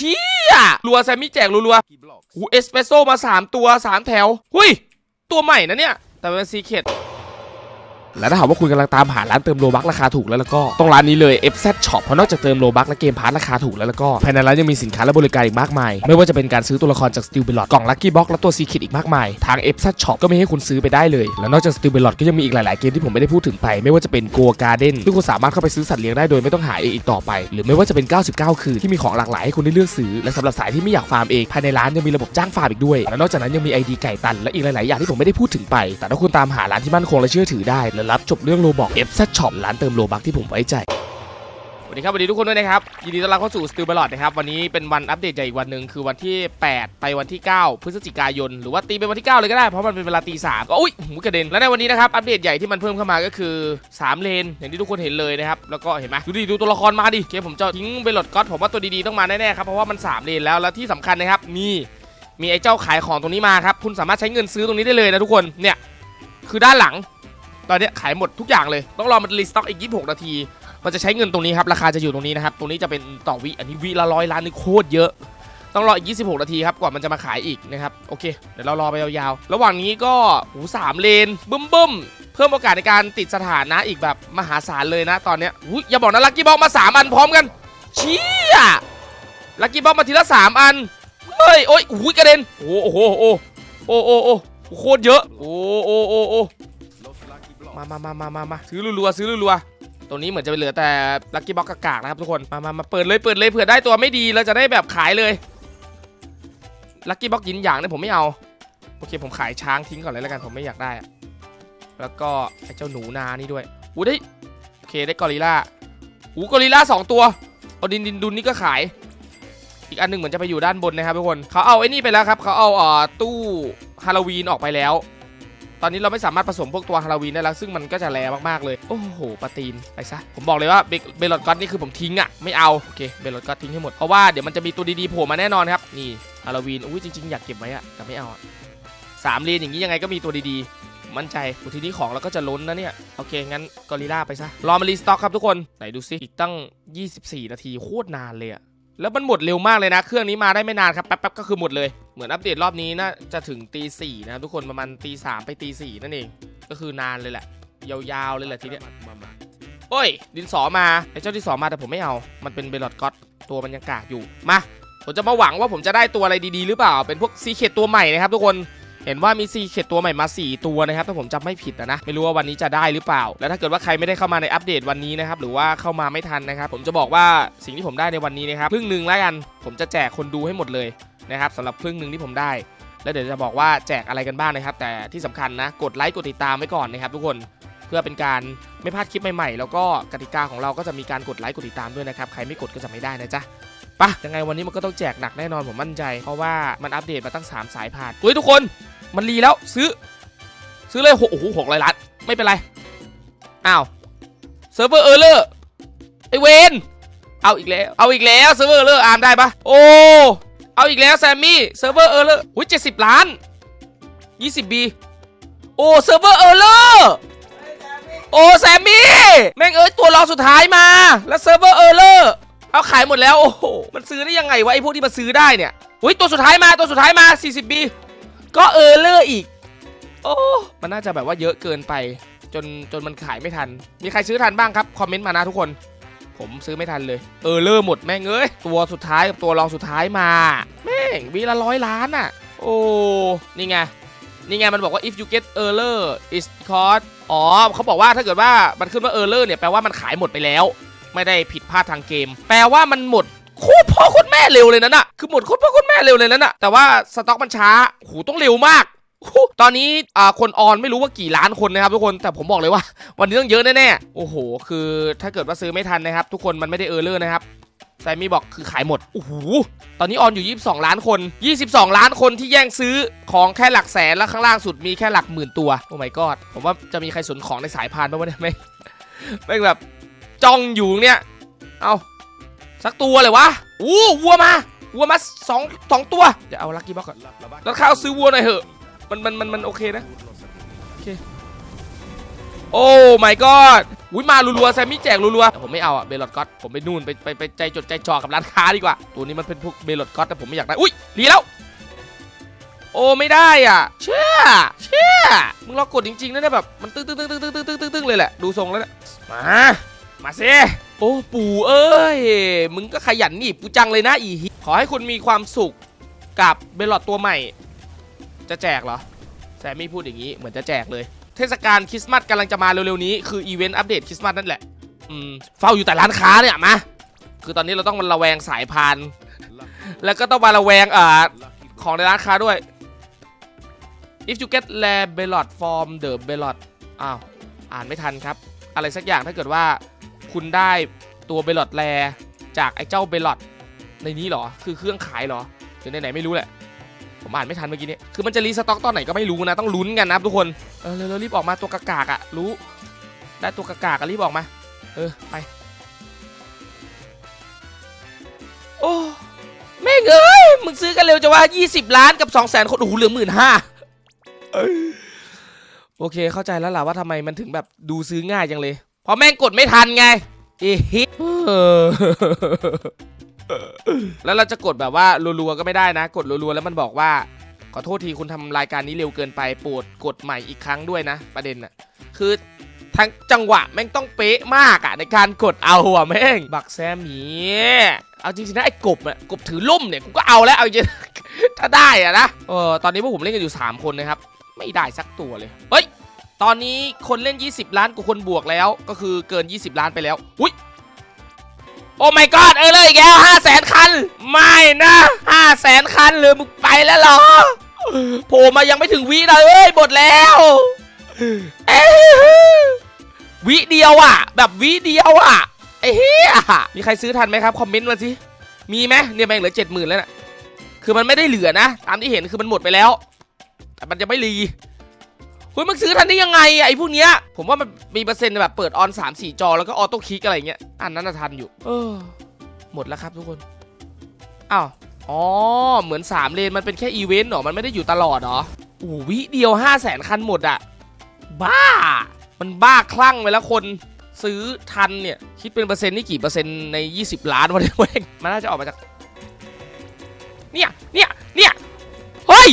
ชี้อะรัวแซมมี่แจกรัวๆหูเอสเปรสโซ่มา 3 ตัว 3 แถว หุยตัวใหม่นะเนี่ย แต่เป็นซีเคด และถ้าหากว่าคุณกำลังตามหาร้านเติมโลบักราคาถูกแล้วแล้วก็ต้องร้านนี้เลย FZ Shop เพราะนอกจากเติมโลบักและเกมพาร์ทราคาถูกแล้วแล้วก็ภายในร้านยังมีสินค้าและบริการอีกมากมาย ไม่ว่าจะเป็นการซื้อตัวละครจาก Steel b e l o t กล่อง Lucky Box และตัว Secret อีกมากมาย ทาง FZ Shop ก็มีให้คุณซื้อไปได้เลย และนอกจาก Steel b e l o t ก็ยังมีอีกหลาย ๆ เกมที่ผมไม่ได้พูดถึงไป ไม่ว่าจะเป็น Go Garden ที่คุณสามารถเข้าไปซื้อสัตว์เลี้ยงได้โดยไม่ต้องหาเองอีกต่อไป หรือไม่ว่าจะเป็น 99 คืนที่มีของหลากหลายให้คุณได้เลือกซื้อและสำหรับสายที่ไม่อยากฟาร์มเองภายในร้านยังมีระบบจ้างฟาร์มอีกด้วยและนอกจากนั้นยังมี ID ไก่ตันและอีกหลาย ๆ อย่างที่ผมไม่ได้พูดถึงไป แต่ถ้าคุณตามหาร้านที่มั่นคงและเชื่อถือได้และรับจบเรื่องโลบอก FZ Shop ร้านเติมโลบักที่ผมไว้ใจสวัสดีครับสวัสดีทุกคนด้วยนะครับยินดีต้อนรับเข้าสู่สติลบลอดนะครับวันนี้เป็นวันอัปเดตใหญ่อีกวันหนึ่งคือวันที่ 8 ไปวันที่ 9 พฤศจิกายน หรือว่าตีเป็นวันที่ 9 เลยก็ได้ เพราะมันเป็นเวลาตีสามก็อุ้ยหูกระเด็นและในวันนี้นะครับอัปเดตใหญ่ที่มันเพิ่มเข้ามาก็คือ 3 เลน อย่างที่ทุกคนเห็นเลยนะครับแล้วก็เห็นไหมดูดิดูตัวละครมาดิโอเคผมจะทิ้งเบลลอดก็อตผมว่าตัวดีๆต้องมาแน่ๆครับเพราะว่ามัน 3 เลนแล้วแล้วที่สำคัญนะครับนี่มีไอ้เจ้าขายของตรงนี้มาครับคุณสามารถใช้เงินซื้อตรงนี้ได้เลยนะทุกคนเนี่ยคือด้านหลัง ตอนนี้ขายหมดทุกอย่างเลย ต้องรอมันรีสต็อกอีก 26 นาที มันจะใช้เงินตรงนี้ครับ ราคาจะอยู่ตรงนี้นะครับ ตรงนี้จะเป็นต่อวิ อันนี้วิละร้อยล้านนี่โคตรเยอะ ต้องรออีก 26 นาทีครับ กว่ามันจะมาขายอีกนะครับ โอเค เดี๋ยวเรารอไปยาวๆ ระหว่างนี้ก็หูสามเลนบึ้มบึ้มๆเพิ่มโอกาสในการติดสถานะอีกแบบมหาศาลเลยนะ ตอนเนี้ยอุ๊ยอย่าบอกนะลักกี้บ็อกมาสามอันพร้อมกันเชี่ยลักกี้บ็อกมาทีละสามอัน เฮ้ย โอ้ยอุ้ยกระเด็น โอ้โหโอ้โหโอ้โหโอ้โหโคตรเยอะ โอ้โอ้โอ้โอ้ มามามามามามาซื้อรัวๆซื้อรัวๆตรงนี้เหมือนจะเหลือแต่ลัคกี้บ็อกกากๆนะครับทุกคน มามามาเปิดเลยเปิดเลยเผื่อได้ตัวไม่ดีเราจะได้แบบขายเลยลัคกี้บ็อกยินอย่างเนี่ยผมไม่เอาโอเคผมขายช้างทิ้งก่อนเลยแล้วกันผมไม่อยากได้แล้วก็ไอ้เจ้าหนูนานี่ด้วยอู้ได้โอเคได้กอริล่าอู้กอริล่าสองตัวเอาดินดินดุนนี่ก็ขาย อีกอันหนึงเหมือนจะไปอยู่ด้านบนนะครับทุกคนเขาเอาไอ้นี่ไปแล้วครับเขาเอาเอ่อตู้ฮาโลวีนออกไปแล้ว ตอนนี้เราไม่สามารถผสมพวกตัวฮาโลวีนได้แล้ว ซึ่งมันก็จะแรงมากๆเลย โอ้โหปาตีนไปซะ ผมบอกเลยว่าเบเบลอดก็อตนี่คือผมทิ้งอะไม่เอา โอเคเบลอดก็อตทิ้งให้หมด เพราะว่าเดี๋ยวมันจะมีตัวดีๆโผล่มาแน่นอนครับ นี่ฮาโลวีนอุ้ยจริงๆอยากเก็บไว้อะแต่ไม่เอาอะสามเลนอย่างนี้ยังไงก็มีตัวดีๆ มั่นใจทีนี้ของเราก็จะล้นนะเนี่ย โอเค งั้นกอริล่าไปซะ รอมารีสต็อกครับทุกคน ไหนดูซิอีกตั้ง 24 นาทีโคตรนานเลยอะแล้วมันหมดเร็วมากเลยนะ เครื่องนี้มาได้ไม่นานครับแป๊บๆก็คือหมดเลย มือนอัปเดตรอบนี้น่าจะถึงตีสี่นะครับทุกคนประมาณตีสามไปตีสี่นั่นเอง ก็คือนานเลยแหละ ยาวๆเลยแหละทีเนี้ยโอ้ย ดินสอมาไอ้เจ้าดินสอมาแต่ผมไม่เอา มันเป็นเบลอดก็อตตัวมันยังกากอยู่มาผมจะมาหวังว่าผมจะได้ตัวอะไรดีๆ หรือเปล่า เป็นพวกซีเคตตัวใหม่นะครับทุกคนเห็นว่ามีซีเคตตัวใหม่มา 4 ตัวนะครับถ้าผมจำไม่ผิดนะนะไม่รู้ว่าวันนี้จะได้หรือเปล่า แล้วถ้าเกิดว่าใครไม่ได้เข้ามาในอัปเดตวันนี้นะครับหรือว่าเข้ามาไม่ทันนะครับผมจะบอกว่าสิ่งที่ผมได้ในวันนี้นะครับครึ่งหนึ่งแล้วกัน ผมจะแจกคนดูให้หมดเลย นะครับสำหรับครึ่งหนึ่งที่ผมได้ แล้วเดี๋ยวจะบอกว่าแจกอะไรกันบ้างนะครับ แต่ที่สำคัญนะกดไลค์กดติดตามไว้ก่อนนะครับทุกคนเพื่อเป็นการไม่พลาดคลิปใหม่ๆ แล้วก็กติกาของเราก็จะมีการกดไลค์กดติดตามด้วยนะครับใครไม่กดก็จะไม่ได้นะจ๊ะปะยังไงวันนี้มันก็ต้องแจกหนักแน่นอนผมมั่นใจ เพราะว่ามันอัปเดตมาตั้ง 3 สายผ่านเฮ้ยทุกคนมันรีแล้วซื้อ ซื้อเลยโอ้โหหกร้อยล้านไม่เป็นไรอ้าวเซิร์ฟเวอร์เออร์เลอร์ไอเวนเอาอีกแล้ว เอาอีกแล้วเซิร์ฟเวอร์เออร์เลอร์อ่านได้ปะโอ้ เอาอีกแล้วแซมมี่เซิร์ฟเวอร์เออร์เลอร์อุ้ยเจ็ดสิบล้านยี่สิบบีโอ้เซิร์ฟเวอร์เออร์เลอร์โอ้แซมมี่แม่งเอ้ยตัวรองสุดท้ายมา แล้วเซิร์ฟเวอร์เออร์เลอร์เอาขายหมดแล้วโอ้โหมันซื้อได้ยังไงวะไอพวกที่มาซื้อได้เนี่ยอุ้ยตัวสุดท้ายมาตัวสุดท้ายมา 40บีก็เออร์เลอร์อีก โอ้มันน่าจะแบบว่าเยอะเกินไป จนจนมันขายไม่ทัน มีใครซื้อทันบ้างครับ คอมเมนต์มานะทุกคน ผมซื้อไม่ทันเลย เออเลอร์หมดแม่งเอ้ย ตัวสุดท้ายกับตัวรองสุดท้ายมา แม่งวีละร้อยล้านอะ โอ้ นี่ไง นี่ไงมันบอกว่า if you get error is because อ๋อเขาบอกว่าถ้าเกิดว่ามันขึ้นว่า error เนี่ยแปลว่ามันขายหมดไปแล้ว ไม่ได้ผิดพลาดทางเกม แปลว่ามันหมดโคตรพ่อโคตรแม่เร็วเลยนั่นน่ะคือหมดโคตรพ่อโคตรแม่เร็วเลยนั่นน่ะแต่ว่าสต็อกมันช้าโหต้องเร็วมาก ตอนนี้อ่าคนออนไม่รู้ว่ากี่ล้านคนนะครับทุกคนแต่ผมบอกเลยว่า วันนี้ต้องเยอะแน่ๆโอ้โห คือถ้าเกิดว่าซื้อไม่ทันนะครับ ทุกคนมันไม่ได้เออร์เลอร์นะครับแซมมี่บอกคือขายหมด โอ้โห ตอนนี้ออนอยู่ 22 ล้านคน 22 ล้านคนที่แย่งซื้อของแค่หลักแสน แล้วข้างล่างสุดมีแค่หลักหมื่นตัว โอ้ my god ผมว่าจะมีใครสนของในสายพานบ้างวะเนี่ยไม่งไม่งแบบจ้องอยู่เนี่ย เอาสักตัวเลยวะอู้วัวมา วัวมาสองสองตัว เดี๋ยวเอาลักกี้บ็อกก่อนแล้วข้าวซื้อวัวหน่อยเหอะ มันมันมันมันโอเคนะโอ้ my god อุ้ยมารัวๆแซมมี่แจกรัวๆแต่ผมไม่เอาอะเบลอดก็อตผมไปนู่นไปไปไปใจจดใจจ่อกับร้านค้าดีกว่า ตัวนี้มันเป็นพวกเบลอดก็อตแต่ผมไม่อยากได้ อุ้ยรีแล้ว โอ้ไม่ได้อะ เชื่อ เชื่อ มึงลองกดจริงๆนะเนี่ยแบบมันตึ้งตึ้งตึ้งตึ้งตึ้งตึ้งตึ้งตึ้งตึ้งเลยแหละ ดูทรงแล้วเนี่ยมา มาสิโอ้ปู่เอ้ย มึงก็ขยันหนีบกูจังเลยนะอีหิขอให้คุณมีความสุขกับเบลอดตัวใหม่ จะแจกเหรอ แซมมี่พูดอย่างนี้เหมือนจะแจกเลย เทศกาลคริสต์มาสกำลังจะมาเร็วๆนี้คืออีเวนต์อัปเดตคริสต์มาสนั่นแหละ อืม เฝ้าอยู่แต่ร้านค้าเนี่ยมาคือตอนนี้เราต้องมาระแวงสายพาน แล้วก็ต้องมาระแวงอ่าของในร้านค้าด้วย if you get rare bellot from the bellot อ้าว อ่านไม่ทันครับ อะไรสักอย่างถ้าเกิดว่าคุณได้ตัวเบลลอดแรจากไอ้เจ้าเบลลอดในนี้หรอ คือเครื่องขายหรอหรือในไหนไม่รู้แหละ ผมอ่านไม่ทันเมื่อกี้นี้คือมันจะรีสต็อกตอนไหนก็ไม่รู้นะต้องลุ้นกันนะครับทุกคนเออเร็วๆรีบออกมาตัวกากากๆอะรู้ได้ตัวกากากๆอะรีบออกมา เออไป โอ้แม่งเอ้ยมึงซื้อกันเร็วจะว่า 20 ล้านกับ2 0 0 0 0 0 คนโอ้โหเหลือหมื่นห้าโอเคเข้าใจแล้วล่ะว่าทำไมมันถึงแบบดูซื้อง่ายจังเลยเพราะแม่งกดไม่ทันไงเอ้ฮิเออ แล้วเราจะกดแบบว่ารัวๆก็ไม่ได้นะ กดรัวๆแล้วมันบอกว่า ขอโทษทีคุณทำรายการนี้เร็วเกินไปโปรดกดใหม่อีกครั้งด้วยนะ ประเด็นน่ะคือทั้งจังหวะแม่งต้องเป๊ะมากอะในการกดเอาอะแม่งบักแซมีเอาจริงๆนะไอ้กบอะกบถือล่มเนี่ยกูก็เอาแล้วเอาจริงถ้าได้อะนะเออตอนนี้พวกผมเล่นกันอยู่ 3 คนนะครับ ไม่ได้สักตัวเลยเฮ้ยตอนนี้คนเล่น 20 ล้านกว่าคนบวกแล้ว ก็คือเกิน 20 ล้านไปแล้วอุ้ย โอ้ my god เออเลยอีกแล้วห้าแสนคัน ไม่นะห้าแสนคันหรือมึงไปแล้วเหรอโผล่มายังไม่ถึงวิเลยเอ้ยหมดแล้ววิเดียวอะ แบบวิเดียวอะไอ้เหี้ยมีใครซื้อทันไหมครับ คอมเมนต์มาสิมีไหมเนี่ยแม่งเหลือเจ็ดหมื่นแล้วน่ะคือมันไม่ได้เหลือนะ ตามที่เห็นคือมันหมดไปแล้ว แต่มันจะไม่รี เฮ้ยมึงซื้อทันได้ยังไงไอ้พวกเนี้ยผมว่ามันมีเปอร์เซ็นต์แบบเปิดออน3 4 จอแล้วก็ออโต้คลิกอะไรเงี้ยอันนั้นน่ะทันอยู่ เออ หมดแล้วครับทุกคนอ้าวอ๋อเหมือน 3 เลนมันเป็นแค่อีเวนต์เหรอมันไม่ได้อยู่ตลอดเหรอโอ้วิเดียว 5 0 0แสนคันหมดอะบ้า มันบ้าคลั่งไปแล้วคนซื้อทันเนี่ย คิดเป็นเปอร์เซ็นต์นี่กี่เปอร์เซ็นต์ใน 20 ล้านวะเนี่ยมันน่าจะออกมาจาก เนี่ยเนี่ยเนี่ยเฮ้ย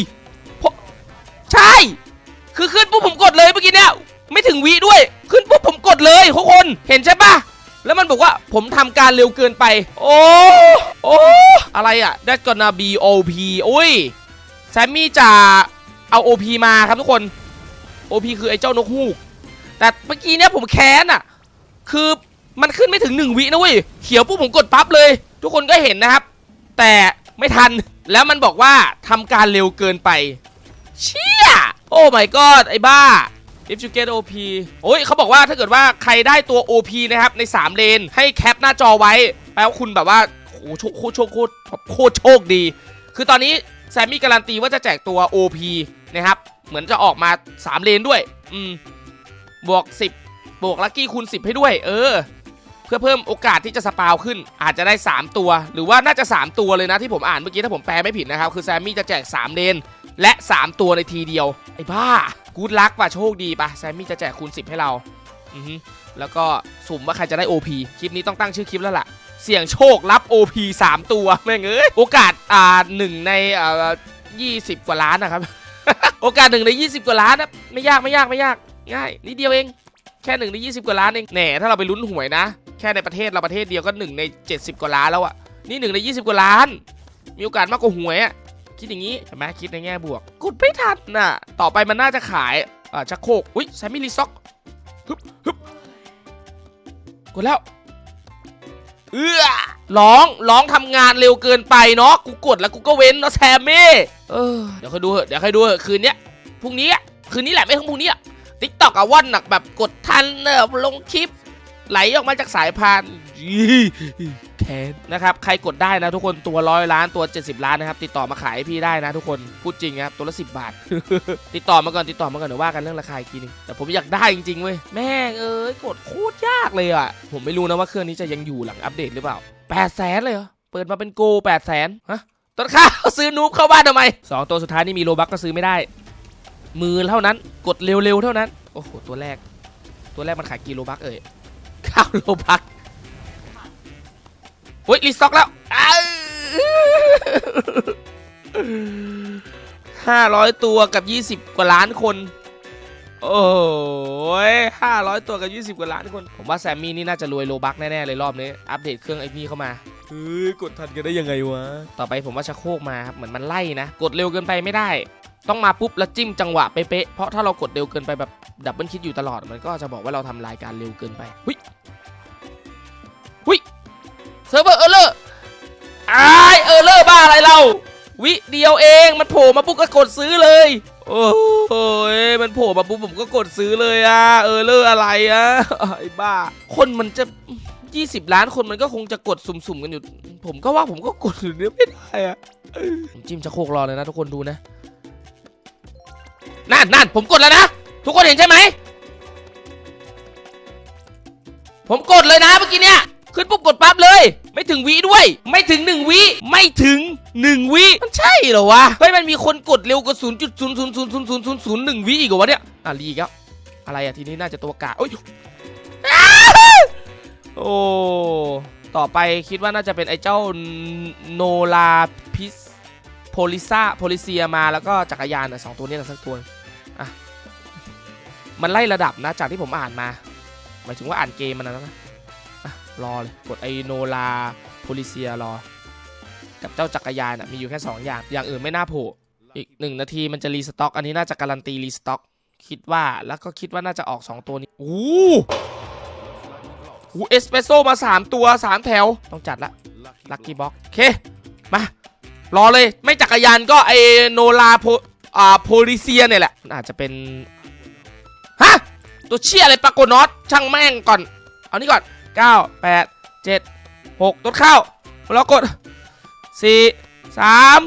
ใช่ คือขึ้นปุ๊บผมกดเลยเมื่อกี้เนี่ยไม่ถึงวิด้วย ขึ้นปุ๊บผมกดเลยทุกคนเห็นใช่ปะแล้วมันบอกว่าผมทำการเร็วเกินไป โอ้โอ้อะไรอะ That's gonna be OP โอ้ยแซมมี่จะเอา OP มาครับทุกคน OP คือไอ้เจ้านกฮูก แต่เมื่อกี้เนี่ยผมแค้นอะคือมันขึ้นไม่ถึงหนึ่งวินะเว้ยเขียวปุ๊บผมกดปั๊บเลย ทุกคนก็เห็นนะครับ แต่ไม่ทันแล้วมันบอกว่าทำการเร็วเกินไปชี โอ้ my god ไอ้บ้า if you get OP โอ้ยเขาบอกว่าถ้าเกิดว่าใครได้ตัว OP นะครับ ใน 3 เลน ให้แคปหน้าจอไว้แปลว่าคุณแบบว่าโอ้โหโคโคตรโชคโคตรโคตรโชคดี คือตอนนี้แซมมี่การันตีว่าจะแจกตัว OP นะครับ เหมือนจะออกมา 3 เลนด้วย อืม บวก 10 บวกลัคกี้คูณ10 ให้ด้วย เออ เพื่อเพิ่มโอกาสที่จะสปาวขึ้น อาจจะได้ 3 ตัว หรือว่าน่าจะ 3 ตัวเลยนะที่ผมอ่านเมื่อกี้ถ้าผมแปลไม่ผิดนะครับ คือแซมมี่จะแจก 3 เลน และ 3 ตัวในทีเดียว ไอ้บ้า กูดลักป่ะโชคดีป่ะแซมมี่จะแจกคูณ 10 ให้เราอือฮึแล้วก็สุ่มว่าใครจะได้ OP คลิปนี้ต้องตั้งชื่อคลิปแล้วล่ะ เสี่ยงโชครับ OP 3 ตัวแม่งเอ้ยโอกาสอ่าหนึ่งในอ่า20กว่าล้านนะครับ โอกาสหนึ่งใน 20 กว่าล้านนะไม่ยากไม่ยากไม่ยากง่ายนิดเดียวเองแค่หนึ่งใน 20 กว่าล้านเองแหน่ถ้าเราไปลุ้นหวยนะ แค่ในประเทศเราประเทศเดียวก็หนึ่งใน 70 กว่าล้านแล้วอะนี่หนึ่งใน 20 กว่าล้าน มีโอกาสมากกว่าหวยอะ คิดอย่างนี้เห็นไหมคิดในแง่บวกกดไม่ทันน่ะ ต่อไปมันน่าจะขายอ่าชักโครกอุ้ยแซมมี่รีซ็อกฮึบฮึบกดแล้วเอื้อร้องร้องทำงานเร็วเกินไปเนาะกูกดแล้วกูก็เว้นเนาะแซมมี่เออเดี๋ยวค่อยดูเหอะเดี๋ยวค่อยดูเหอะคืนนี้พรุ่งนี้คืนนี้แหละไม่ทั้งพรุ่งนี้อะติ๊กตอกอะว่อนหนักแบบกดทันเนอะลงคลิปไหลออกมาจากสายพานยี่ แทนนะครับ ใครกดได้นะทุกคนตัวร้อยล้านตัว 70 ล้านนะครับ ติดต่อมาขายให้พี่ได้นะทุกคน พูดจริงนะครับ ตัวละ 10 บาท ติดต่อมาก่อน ติดต่อมาก่อนเดี๋ยวว่ากันเรื่องราคาอีกทีนึง แต่ผมอยากได้จริงๆเว้ย แม่งเอ้ย กดโคตรยากเลยอะ ผมไม่รู้นะว่าเครื่องนี้จะยังอยู่หลังอัปเดตหรือเปล่า8แสนเลยเหรอ เปิดมาเป็นโก8แสนฮะต้นข้าวซื้อนูบเข้าบ้านทำไมสองตัวสุดท้ายนี่มีโลบักก็ซื้อไม่ได้ มือเท่านั้น กดเร็วๆเท่านั้น โอ้โห ตัวแรก ตัวแรกมันขายกิโลบักเอ่ยข้าวโลบัก เฮ้ยรีสต็อกแล้วห้าร้อยตัวกับยี่สิบกว่าล้านคน โอ้ยห้าร้อยตัวกับยี่สิบกว่าล้านคน ผมว่าแซมมี่นี่น่าจะรวยโลบักแน่ๆเลยรอบนี้ อัปเดตเครื่องไอ้นี่เข้ามาเฮ้ยกดทันกันได้ยังไงวะ ต่อไปผมว่าชักโครกมาครับเหมือนมันไล่นะ กดเร็วเกินไปไม่ได้ ต้องมาปุ๊บแล้วจิ้มจังหวะเป๊ะๆเพราะถ้าเรากดเร็วเกินไปแบบดับเบิลคิดอยู่ตลอดมันก็จะบอกว่าเราทำรายการเร็วเกินไปหุยหุย เซิร์ฟเวอร์เออร์เลอร์ไอเออร์เลอร์บ้าอะไรเรา วิเดียวเองมันโผล่มาปุ๊บก็กดซื้อเลย โอ้ยมันโผล่มาปุ๊บผมก็กดซื้อเลยอะเออเลอร์อะไรอะไอ้บ้า คนมันจะ 20 ล้านคนมันก็คงจะกดสุ่มๆกันอยู่ ผมก็ว่าผมก็กดอยู่เนี่ยไม่ได้อะผมจิ้มชะโครกรอเลยนะทุกคนดูนะนั่นนั่นผมกดแล้วนะ ทุกคนเห็นใช่ไหมผมกดเลยนะเมื่อกี้เนี่ย ขึ้นปุ๊บกดปั๊บเลย ไม่ถึงวิด้วย ไม่ถึงหนึ่งวิไม่ถึงหนึ่งวิมันใช่เหรอวะเฮ้ยมันมีคนกดเร็วกว่าศูนย์จุดศูนย์ศูนย์ศูนย์ศูนย์ศูนย์ศูนย์ศูนย์หนึ่งวิอีกเหรอวะเนี่ยอะรีกแล้วอะไรอะทีนี้น่าจะตัวกะโอ้ยโอ้ต่อไปคิดว่าน่าจะเป็นไอ้เจ้าโนลาพิสโพลิซาโพลิเซียมาแล้วก็จักรยานอะสองตัวนี้แหละสักตัวอะมันไล่ระดับนะจากที่ผมอ่านมา หมายถึงว่าอ่านเกมมันนะ รอเลยกดไอโนลาโพลิเซียรอ กับเจ้าจักรยานอะมีอยู่แค่ 2 อย่าง อย่างอื่นไม่น่าโผล่อีก 1 นาทีมันจะรีสต็อก อันนี้น่าจะการันตีรีสต็อก คิดว่าแล้วก็คิดว่าน่าจะออก 2 ตัวนี้โอ้โหเอสเปรสโซมา 3 ตัว 3 แถว ต้องจัดละลัคกี้บ็อกโอเค มารอเลยไม่จักรยานก็ไอโนลาโพอ่าโพลิเซียเนี่ยแหละมันอาจจะเป็นฮะตัวเชี่ยอะไรปรากฏนอตช่างแม่งก่อน เอานี่ก่อน 9 8 7 6 ต้นข้าวแล้วกด 4 3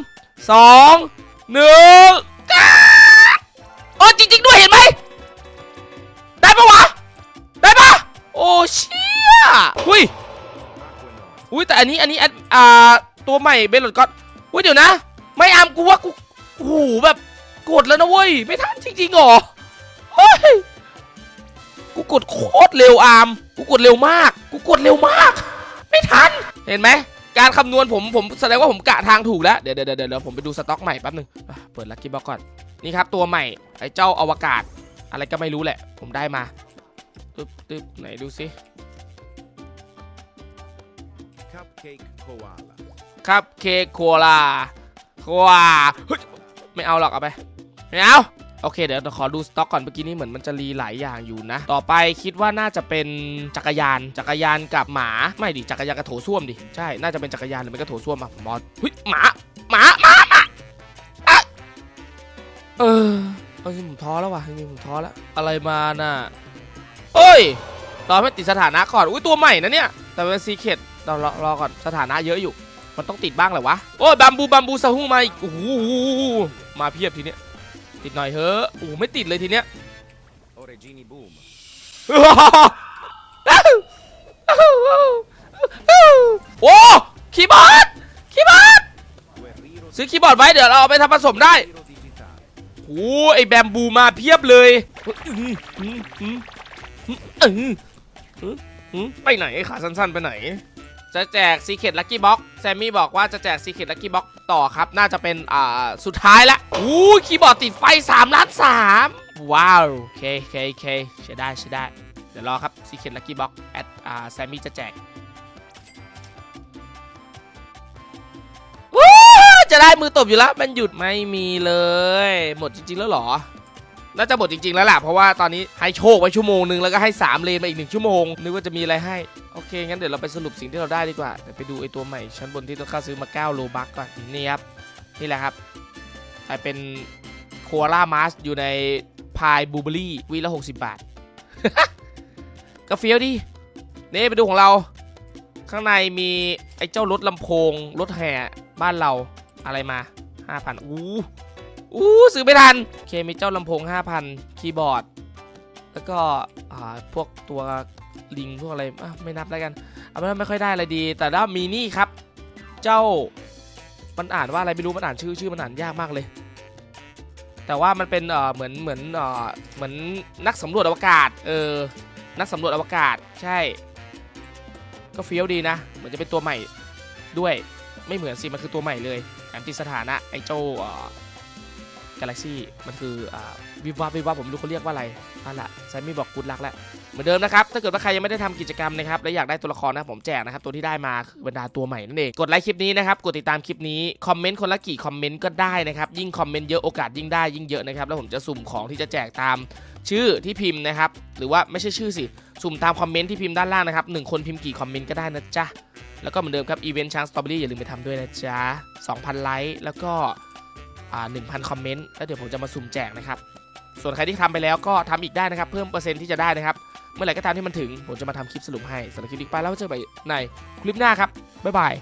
2 1โอ้จริง ๆ ด้วยเห็นไหม ได้ปะวะ ได้ปะโอ้เชี่ยหุยอุ้ยแต่อันนี้อันนี้อ่าตัวใหม่เบลลดก็อุ้ยเดี๋ยวนะ ไม่อามกูว่ากูโอ้โหแบบกดแล้วนะเว้ย ไม่ทันจริงๆหรอ กูกดโคตรเร็วอาร์มกูกดเร็วมาก กูกดเร็วมาก ไม่ทัน เห็นไหม การคำนวณผมผมแสดงว่าผมกะทางถูกแล้ว เดี๋ยวเดี๋ยวเดี๋ยวเดี๋ยวผมไปดูสต็อกใหม่แป๊บหนึงอะเปิดลักกี้บ็อกก่อน นี่ครับตัวใหม่ ไอ้เจ้าอวกาศ อะไรก็ไม่รู้แหละ ผมได้มา ตึ๊บตึ๊บไหนดูสิ Cupcake Koala. ครับเคกโคลาโควาเฮ้ยไม่เอาหรอกเอาไป ไม่เอา โอเคเดี๋ยวขอดูสต็อกก่อนเมื่อกี้นี้เหมือนมันจะรีหลายอย่างอยู่นะ ต่อไปคิดว่าน่าจะเป็นจักรยาน จักรยานกับหมา ไม่ดิจักรยานกับโถส้วมดิ ใช่ น่าจะเป็นจักรยานหรือไม่ก็โถส้วมอะผมมอเฮ้ยหมา หมา หมาหมาอะเออเออผมท้อแล้วว่ะจริงผมท้อแล้ว อะไรมาน่ะเอ้ย รอให้ติดสถานะก่อน อุ้ยตัวใหม่นะเนี่ย แต่เป็นซีเคดเรารอรอก่อนสถานะเยอะอยู่ มันต้องติดบ้างแหละวะ โอ้ยบัมบูบัมบูซาฮูมาอีกโอ้โหมาเพียบทีเนี้ย ติดหน่อยเฮ้อะโอ้โหไม่ติดเลยทีเนี้ย Oregini Boom. โอ้คีย์บอร์ดคีย์บอร์ด Guerrero ซื้อคีย์บอร์ดไว้เดี๋ยวเราเอาไปทำผสมได้ Guerrero Digital. โอ้ไอแบมบูมาเพียบเลยอื้อหืออื้อหืออื้อหืออื้อหือไปไหนขาสั้นๆไปไหน จะแจกซีเคดลักกี้บ็อกแซมมี่บอกว่าจะแจกซีเคดลักกี้บ็อกต่อครับ น่าจะเป็นอ่าสุดท้ายละอู้คีย์บอร์ดติดไฟ3ล้าน3ว้าวโอเคโอเคโอเคใช้ได้ใช้ได้ เดี๋ยวรอครับซีเคดลักกี้บ็อกแอดอ่าแซมมี่จะแจกวู้จะได้มือตบอยู่แล้ว มันหยุดไม่มีเลย หมดจริงๆแล้วหรอ น่าจะหมดจริงๆแล้วล่ะเพราะว่าตอนนี้ให้โชคไว้ชั่วโมงนึงแล้วก็ให้3เลนมาอีก1ชั่วโมงนึกว่าจะมีอะไรให้โอเคงั้นเดี๋ยวเราไปสรุปสิ่งที่เราได้ดีกว่าเดี๋ยวไปดูไอตัวใหม่ชั้นบนที่ต้องค่าซื้อมา9โลบักก่อนนี่ครับนี่แหละครับกลายเป็นโคอาล่ามาสอยู่ในพายบูเบอรี่วีละ60 บาทก็เฟี้ยวดินี่ไปดูของเรา ข้างในมีไอ้เจ้ารถลำโพงรถแห่บ้านเราอะไรมา 5,000อู้ อู้ซื้อไม่ทันโอเคมีเจ้าลำโพง 5,000 คีย์บอร์ด แล้วก็อ่าพวกตัวลิงพวกอะไรอะไม่นับแล้วกันเอาเป็นว่าไม่ค่อยได้อะไรดี แต่ว่ามีนี่ครับ เจ้ามันอ่านว่าอะไรไม่รู้มันอ่านชื่อชื่อมันอ่านยากมากเลย แต่ว่ามันเป็นเอ่อเหมือนเหมือนเอ่อเหมือนนักสำรวจอวกาศเออนักสำรวจอวกาศใช่ ก็เฟี้ยวดีนะ เหมือนจะเป็นตัวใหม่ด้วยไม่เหมือนสิมันคือตัวใหม่เลยแอมติดสถานะไอ้เจ้า กาแล็กซี่มันคืออ่าวิบวับวิบวับผมไม่รู้เขาเรียกว่าอะไรนั่นแหละแซมมี่บอกกูดลักแล้วเหมือนเดิมนะครับถ้าเกิดว่าใครยังไม่ได้ทำกิจกรรมนะครับและอยากได้ตัวละครนะผมแจกนะครับตัวที่ได้มาคือบรรดาตัวใหม่นั่นเองกดไลค์คลิปนี้นะครับกดติดตามคลิปนี้คอมเมนต์คนละกี่คอมเมนต์ก็ได้นะครับยิ่งคอมเมนต์เยอะโอกาสยิ่งได้ยิ่งเยอะนะครับแล้วผมจะสุ่มของที่จะแจกตามชื่อที่พิมพ์นะครับหรือว่าไม่ใช่ชื่อสิสุ่มตามคอมเมนต์ที่พิมพ์ด้านล่างนะครับหนึ่งคนพิมพ์กี่คอมเมนต์ก็ได้นะจ๊ะแล้วก็เหมือนเดิมครับอีเวนต์ช้างสตรอเบอรี่อย่าลืมไปทำด้วยนะจ๊ะ2,000ไลค์แล้วก็ 1,000 คอมเมนต์แล้วเดี๋ยวผมจะมาสุ่มแจกนะครับ ส่วนใครที่ทำไปแล้วก็ทำอีกได้นะครับ เพิ่มเปอร์เซ็นต์ที่จะได้นะครับ เมื่อไหร่ก็ตามที่มันถึงผมจะมาทำคลิปสรุปให้สำหรับคลิปนี้ไปแล้วเจอกันใหม่ในคลิปหน้าครับบ๊ายบาย